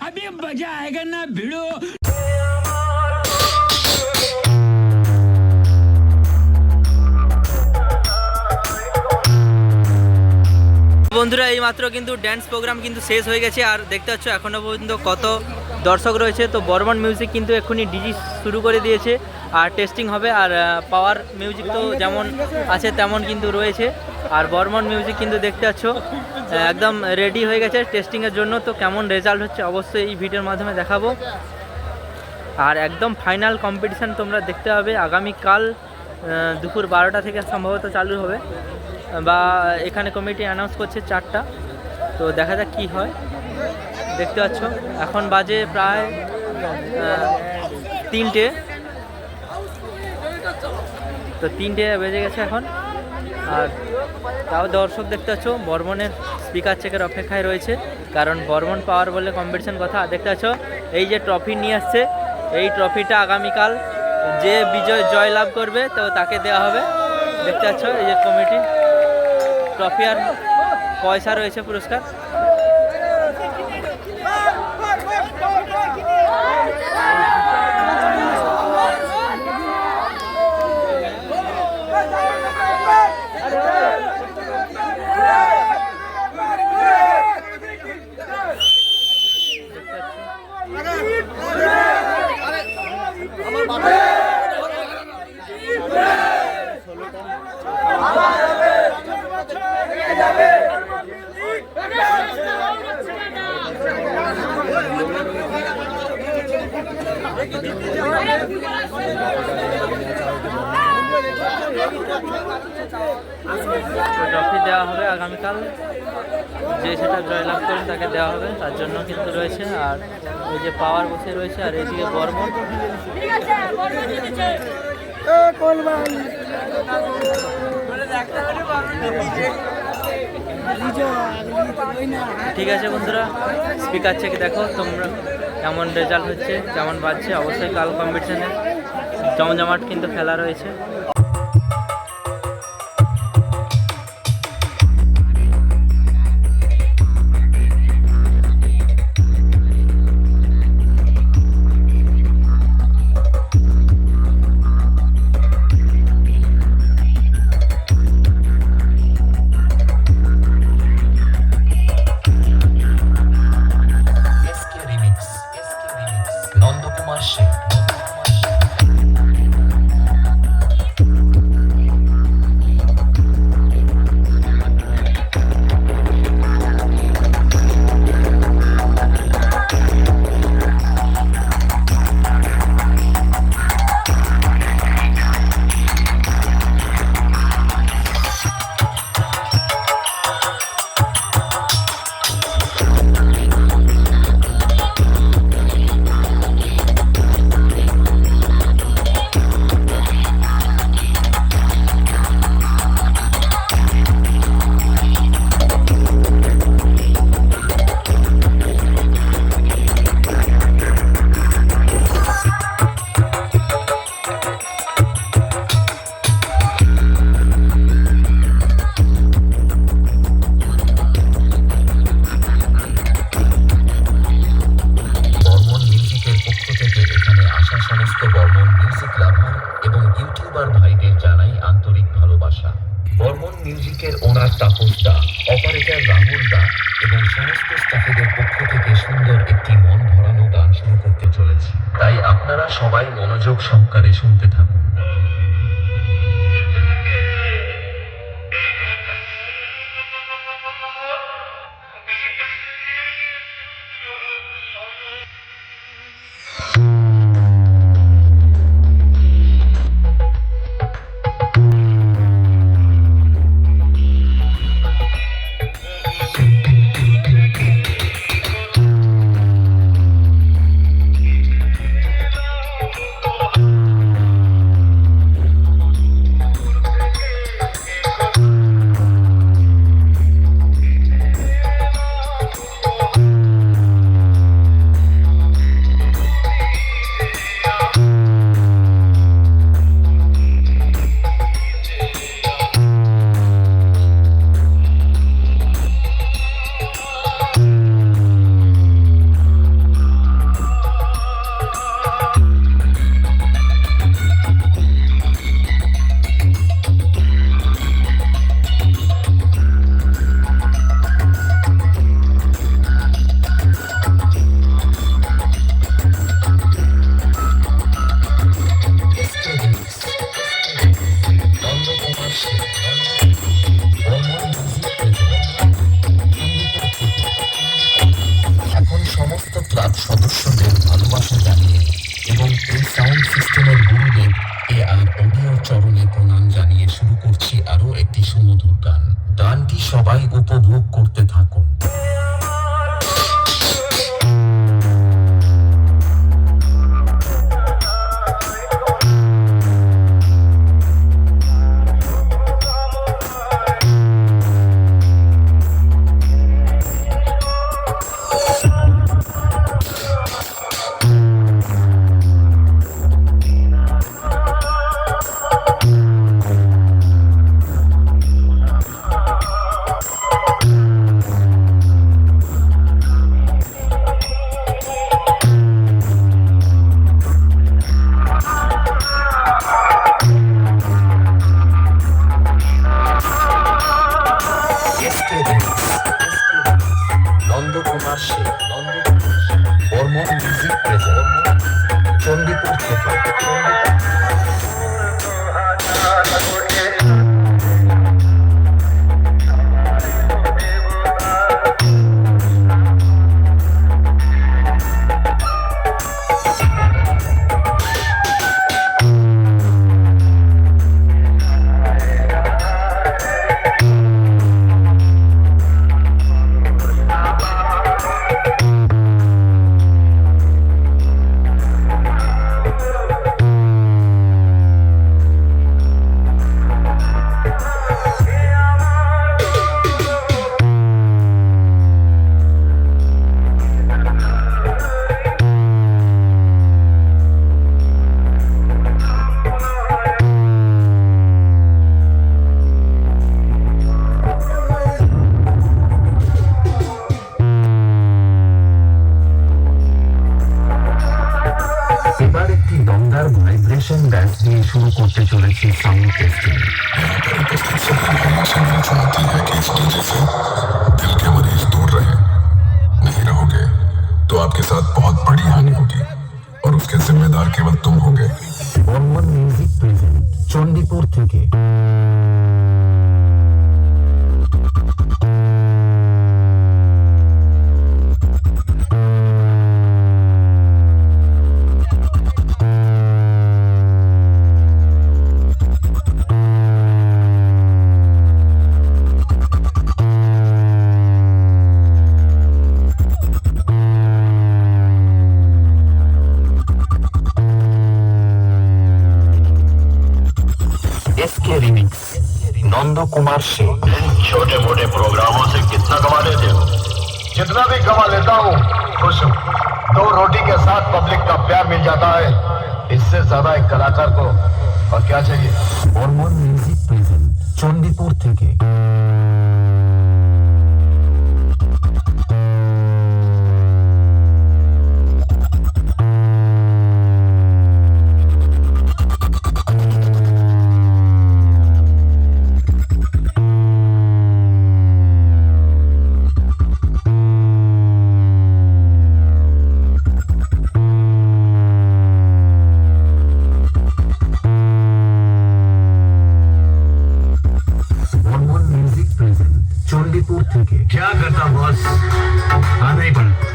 अभी मजा आएगा ना भिड़ो বন্ধুরা এই মাত্র কিন্তু ড্যান্স প্রোগ্রাম কিন্তু শেষ হয়ে গেছে আর দেখতে পাচ্ছ এখনো পর্যন্ত কত দর্শক রয়েছে তো বর্মন মিউজিক কিন্তু এক্ষুনি ডিজি শুরু করে দিয়েছে আর টেস্টিং হবে আর পাওয়ার মিউজিক তো যেমন আছে তেমন কিন্তু রয়েছে। আর বর্মন মিউজিক কিন্তু দেখতে পাচ্ছ একদম রেডি হয়ে গেছে টেস্টিংয়ের জন্য। তো কেমন রেজাল্ট হচ্ছে অবশ্যই এই ভিডিওর মাধ্যমে দেখাবো। আর একদম ফাইনাল কম্পিটিশান তোমরা দেখতে পাবে। আগামীকাল দুপুর বারোটা থেকে সম্ভবত চালু হবে। বা এখানে কমিটি অ্যানাউন্স করছে চারটা। তো দেখা যাক কী হয়। দেখতে পাচ্ছ, এখন বাজে প্রায় তিনটে। তো তিনটে বেজে গেছে এখন। আর তাও দর্শক দেখতে পাচ্ছ বর্মনের স্পিকার চেকের অপেক্ষায় রয়েছে। কারণ বর্মন পাওয়ার বলে কম্পিটিশন কথা। দেখতে পাচ্ছ, এই যে ট্রফি নিয়ে আসছে, এই ট্রফিটা আগামীকাল যে বিজয় জয় লাভ করবে, তো তাকে দেওয়া হবে। দেখতে পাচ্ছ, এই যে কমিটি ট্রফি আর পয়সা রয়েছে পুরস্কার। ট্রফি দেওয়া হবে আগামীকাল। যে সেটা জয়লাভ করেন তাকে দেওয়া হবে তার জন্য কিন্তু রয়েছে। আর ওই যে পাওয়ার বসে রয়েছে আর এইদিকে বর্মন ঠিক আছে বন্ধুরা স্পিকার চেক দেখো তোমরা কেমন রেজাল্ট হচ্ছে, কেমন বাজছে। অবশ্যই কাল কম্পিটিশনে জমজমাট কিন্তু খেলা রয়েছে। দা অপারেটর রাহুল দা এবং সমস্ত স্টাফেদের পক্ষ থেকে সুন্দর একটি মন ভরানো গান শুরু করতে চলেছি। তাই আপনারা সবাই মনোযোগ সহকারে শুনতে থাকুন। সুমধুর গান। গানটি সবাই উপভোগ এবার একটি দমদার ভাইব্রেশন ব্যাস দিয়ে শুরু করতে চলেছে সাউন্ড টেস্টিং चुनौती है कि इस डीजे से दिल के मरीज दूर रहे नहीं रहोगे तो आपके साथ बहुत बड़ी हानि होगी और उसके जिम्मेदार केवल तुम होगे বর্মন মিউজিক প্রেজেন্ট চণ্ডীপুর থেকে इसके रिमिक्स नंद कुमार से इन छोटे मोटे प्रोग्रामों से कितना कमा लेते हो? जितना भी कमा लेता हूँ खुश हूँ। दो रोटी के साथ पब्लिक का प्यार मिल जाता है। इससे ज़्यादा एक कलाकार को और क्या चाहिए? हॉर्मोन म्यूज़िक प्रेजेंट चंडीपुर थे क्या करता बॉस હા નહીં पड़ा।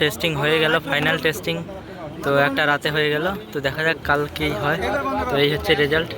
টেস্টিং হয়ে গেল ফাইনাল টেস্টিং তো একটা রাতে হয়ে গেল, তো দেখা যাক কাল কী হয়। তো এই হচ্ছে রেজাল্ট